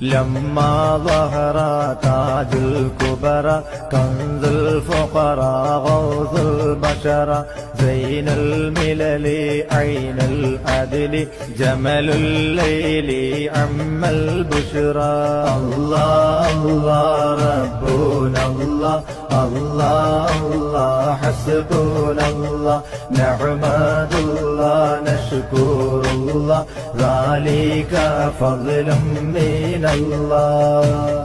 لما ظهر تاج الكبرى كنز الفقراء غوث البشر زين الملل عين العدل جمل الليل عم البشرى الله الله ربنا الله الله الله حسبنا الله نعمد الله نشكر الله ذلك فضل من الله